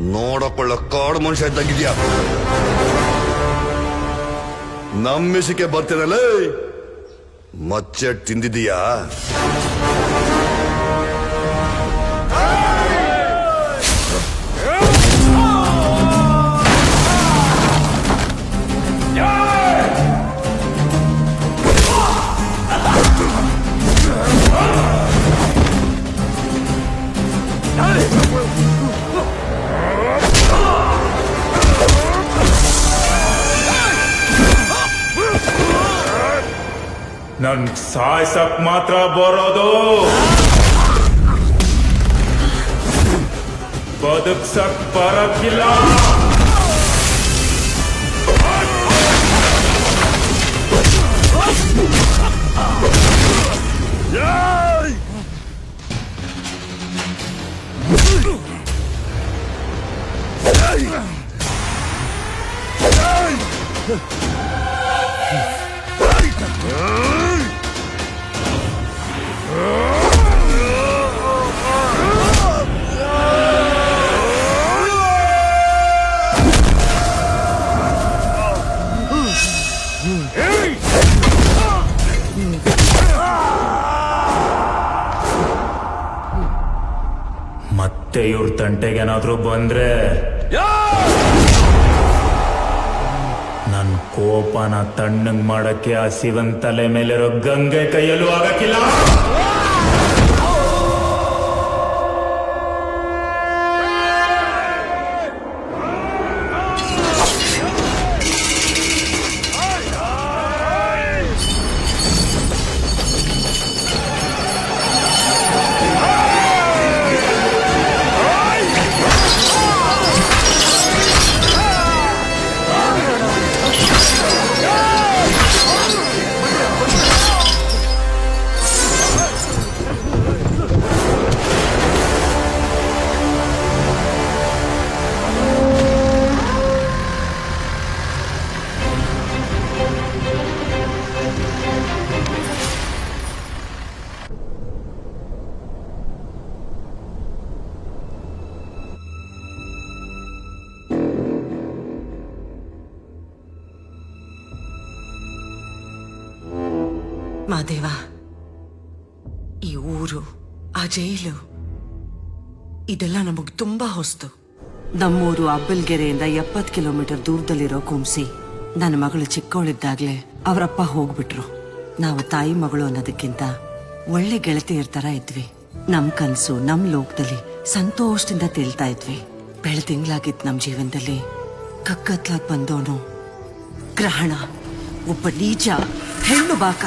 ನೋಡಕೊಳ್ಳೋ ಕಾಡು ಮನುಷ್ಯ ಇದ್ದಂಗಿದ್ಯಾ? ನಮ್ಮಿಸಿಕೆ ಬರ್ತೀರಲ್ಲ ಮಚ್ಚೆ ತಿಂದಿದೀಯಾ ನನ್ ಸಾಯ್ಸಕ್ ಮಾತ್ರ ಬರೋದು ಬದುಕ್ಸಕ್ ಬರಕ್ಕಿಲ್ಲ ಮತ್ತೆ ಇವ್ರ ತಂಟೆಗೇನಾದ್ರೂ ಬಂದ್ರೆ. ನನ್ ಕೋಪನ ತಣ್ಣಗ್ ಮಾಡಕ್ಕೆ ಆ ಶಿವನ್ ತಲೆ ಮೇಲಿರೋ ಗಂಗೆ ಕೈಯಲ್ಲೂ ಆಗಕ್ಕಿಲ್ಲ. ಮಾದೇವ. ಈ ಊರು, ಆ ಜೈಲು, ಇದೆಲ್ಲ ನಮಗ್ ತುಂಬಾ ಹೊಸ್ತು. ನಮ್ಮೂರು ಅಬ್ಬಲ್ಗೆರೆಯಿಂದ ಎಪ್ಪತ್ ಕಿಲೋಮೀಟರ್ ದೂರದಲ್ಲಿರೋ ಕುಂಸಿ ನನ್ನ ಮಗಳು ಚಿಕ್ಕವಳಿದ್ದಾಗ್ಲೇ ಅವರಪ್ಪ ಹೋಗ್ಬಿಟ್ರು. ನಾವು ತಾಯಿ ಮಗಳು ಅನ್ನೋದಕ್ಕಿಂತ ಒಳ್ಳೆ ಗೆಳತಿಯರ್ ತರ ಇದ್ವಿ. ನಮ್ ಕನಸು, ನಮ್ ಲೋಕದಲ್ಲಿ ಸಂತೋಷದಿಂದ ತಿಳ್ತಾ ಇದ್ವಿ. ತಿಂಗಳಾಗಿತ್ತು ನಮ್ ಜೀವನದಲ್ಲಿ. ಕಕ್ಕತ್ಲಾಗ್ ಬಂದೋನು ಗ್ರಹಣ, ಒಬ್ಬ ನೀಚ, ಹೆಣ್ಣು ಬಾಕ.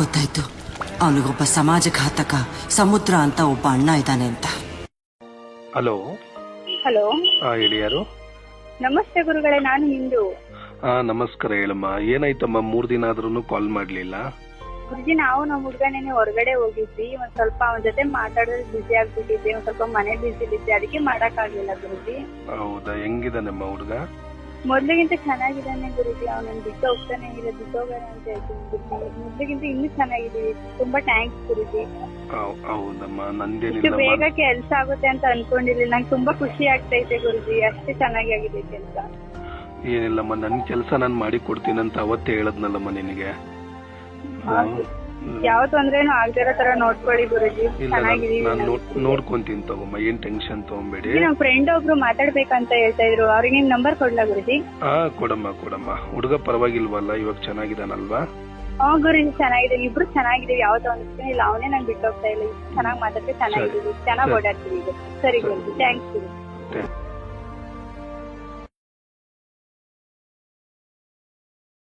ಗೊತ್ತಾಯ್ತು. ಅವನಿಗೊಬ್ಬ ಹತ್ತಕ ಸಮುದ್ರ ಅಂತ ಒಬ್ಬ ಅಣ್ಣ ಇದ್ದಾನೆ ಅಂತ. ಹಲೋ. ಹಲೋ. ಹೇಳಿ ಯಾರು? ನಮಸ್ತೆ ಗುರುಗಳೇ ನಾನು ಹಿಂದೂ ಹಾ ನಮಸ್ಕಾರ ಹೇಳಮ್ಮ. ಏನಾಯ್ತಮ್ಮ ಮೂರ್ ದಿನ ಆದ್ರೂ ಕಾಲ್ ಮಾಡ್ಲಿಲ್ಲ? ಗುರುಜಿ ನಾವು ನಮ್ಮ ಹುಡುಗನೇನೆ ಹೊರಗಡೆ ಹೋಗಿದ್ವಿ. ಒಂದ್ ಸ್ವಲ್ಪ ಅವನ ಜೊತೆ ಮಾತಾಡೋದು ಬಿಸಿ ಆಗ್ಬಿಟ್ಟಿದ್ದೆ ಒಂದ್ ಸ್ವಲ್ಪ ಮನೆ ಬಿಸಿ ಬಿಸಿ ಅದಕ್ಕೆ ಮಾಡಕ್ ಆಗ್ಲಿಲ್ಲ ಗುರುಜಿ. ಹೌದಾ ಹೆಂಗಿದಾನಮ್ಮ ಹುಡುಗ? ಮೊದ್ಲಿಗಿಂತ ಚೆನ್ನಾಗಿದ್ದಾನೆ ಗುರುಜಿ. ಅವನನ್ನ ಬಿಟ್ಟು ಹೋಗ್ತಾನೆ ಇಲ್ಲ ಬಿಟ್ಟು ಹೋಗೋಣ ಅಂತ ಹೇಳ್ತೀನಿ ಗುರುಜಿ. ಮೊದ್ಲಿಗಿಂತ ಇನ್ನೂ ಚೆನ್ನಾಗಿದ್ದೀವಿ ತುಂಬಾ ಥ್ಯಾಂಕ್ಸ್ ಗುರುಜಿ. ಹೌದಮ್ಮ. ಇಷ್ಟು ಬೇಗ ಕೆಲ್ಸ ಆಗುತ್ತೆ ಅಂತ ಅನ್ಕೊಂಡಿರ್ಲಿಲ್ಲ ನಂಗೆ ತುಂಬಾ ಖುಷಿ ಆಗ್ತೈತೆ ಗುರುಜಿ. ಅಷ್ಟೇ ಚೆನ್ನಾಗಿ ಆಗಿದೆ ಕೆಲ್ಸ. ಏನಿಲ್ಲಮ್ಮ. ನನ್ ಕೆಲ್ಸ ನಾನು ಮಾಡಿ ಕೊಡ್ತೀನಿ ಅಂತ ಅವತ್ತೇ ಹೇಳದ್ನಲ್ಲಮ್ಮ ನಿನಗೆ. ಯಾವ ತೊಂದ್ರೆನೂ ಇರೋ ತರ ನೋಡ್ಕೊಳ್ಳಿ ಗುರುಜಿ. ಇಲ್ಲ ನಾನು ಚೆನ್ನಾಗಿದೀವಿ ನಾನ್ ನಾವು. ನೋಡ್ಕೊಂತೀನಿ ತಗೊಮ್ಮ ಏನ್ ಟೆನ್ಷನ್ ತಗೊಂಬೇಡಿ. ನಮ್ ಫ್ರೆಂಡ್ ಒಬ್ರು ಮಾತಾಡ್ಬೇಕಂತ ಹೇಳ್ತಾ ಇದ್ರು. ಅವ್ರಿಗೆ ನಿಮ್ ನಂಬರ್ ಕೊಡ್ಲಾ ಗುರುಜಿ? ಹಾ ಕೊಡಮ್ಮ ಕೊಡಮ್ಮ. ಹುಡುಗ ಪರವಾಗಿಲ್ವಲ್ಲ ಇವಾಗ ಚೆನ್ನಾಗಿದಾನಲ್ವಾ ಹಾ ಗುರುಜಿ ಚೆನ್ನಾಗಿದೆ. ಇಬ್ರು ಚೆನ್ನಾಗಿದೀವಿ ಯಾವ ತೊಂದ್ರೆ ಇಲ್ಲ ಅವನೇ ನಂಗೆ ಬಿಟ್ಟು ಹೋಗ್ತಾ ಇಲ್ಲ. ಚೆನ್ನಾಗಿ ಮಾತಾಡ್ತೀವಿ ಚೆನ್ನಾಗಿದೀವಿ ಚೆನ್ನಾಗಿ ಓಡಾಡ್ತೀವಿ ಈಗ ಸರಿ ಗುರುಜಿ ಥ್ಯಾಂಕ್ಸ್ ಗುರುಜಿ.